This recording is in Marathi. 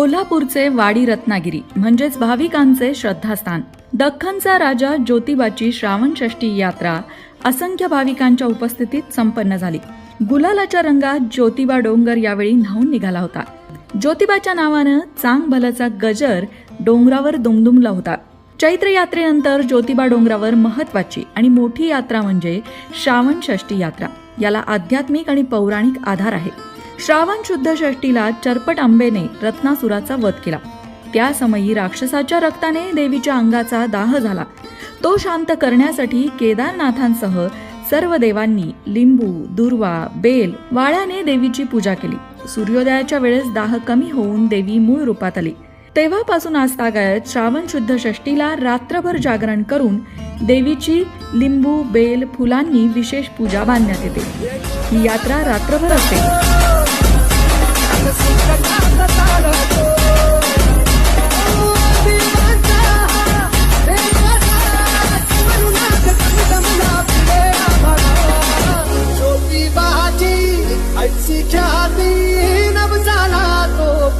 कोल्हापूरचे वाडी रत्नागिरी म्हणजेच भाविकांचे श्रद्धास्थान. दख्खनचा राजा ज्योतिबाची श्रावणषष्ठी यात्रा असंख्य भाविकांच्या उपस्थितीत संपन्न झाली. गुलालाच्या रंगात ज्योतिबा डोंगर यावेळी न्हावून निघाला होता. ज्योतिबाच्या नावानं चांग भलाचा गजर डोंगरावर दुमदुमला होता. चैत्र यात्रेनंतर ज्योतिबा डोंगरावर महत्वाची आणि मोठी यात्रा म्हणजे श्रावण षष्टी यात्रा. याला आध्यात्मिक आणि पौराणिक आधार आहे. श्रावण शुद्ध षष्टीला चरपट आंबेने रत्नासुराचा वध केला. त्या समयी राक्षसाच्या रक्ताने देवीच्या अंगाचा दाह झाला. तो शांत करण्यासाठी केदारनाथांसह सर्व देवांनी लिंबू दुर्वा बेल वाळ्याने देवीची पूजा केली. सूर्योदयाच्या वेळेस दाह कमी होऊन देवी मूळ रूपात आली. तेव्हापासून आजतागायत श्रावण शुद्ध षष्टीला रात्रभर जागरण करून देवीची लिंबू बेल फुलांनी विशेष पूजा बांधण्यात येते. ही यात्रा रात्रभर असते. ख्याती नव झाला तो पावतो